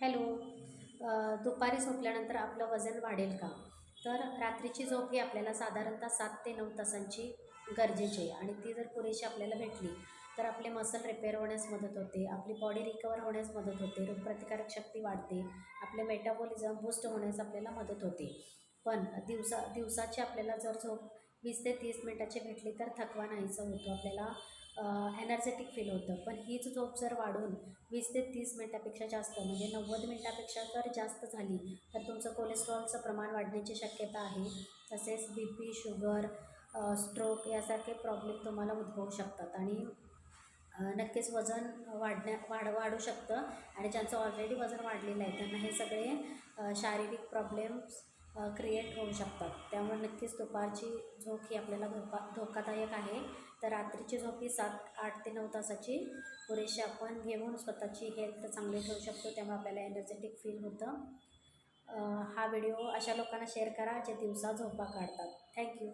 Hello. दुपारी झोपल्यानंतर आपलं वजन वाढेल का? तर रात्रीची झोप ही आपल्याला साधारणतः सात ते नऊ तासांची गरजेची आहे. आणि ती जर पुरेशी आपल्याला भेटली तर आपले मसल रिपेअर होण्यास मदत होते आपली बॉडी रिकवर होण्यास मदत होते रोगप्रतिकारक शक्ती वाढते आपले मेटाबॉलिझम बूस्ट होण्यास आपल्याला मदत होते. पण दिवसा दिवसाची आपल्याला जर झोप वीस ते तीस मिनटाची भेटली तर थकवा नाहीसा होतो. आपल्याला एनर्जेटिक फील होतं. पण हीच झोप जर वाढून वीस ते तीस मिनटापेक्षा जास्त म्हणजे नव्वद मिनटापेक्षा जर जास्त झाली तर तुमचं कोलेस्ट्रॉलचं प्रमाण वाढण्याची शक्यता आहे. तसेच बी पी शुगर स्ट्रोक यासारखे प्रॉब्लेम तुम्हाला उद्भवू शकतात. आणि नक्कीच वजन वाढण्या वाढ वाढू शकतं. आणि ज्यांचं ऑलरेडी वजन वाढलेलं आहे त्यांना हे सगळे शारीरिक प्रॉब्लेम्स क्रिएट होऊ शकतात. त्यामुळे नक्कीच दुपारची झोप ही आपल्याला धोका धोकादायक आहे. तर रात्रीची झोप ही सात आठ ते नऊ तासाची पुरेशी आपण घेऊन स्वतःची हेल्थ चांगली ठेवू शकतो. त्यामुळे आपल्याला एनर्जेटिक फील होतं. हा व्हिडिओ अशा लोकांना शेअर करा जे दिवसा झोपा काढतात. थँक्यू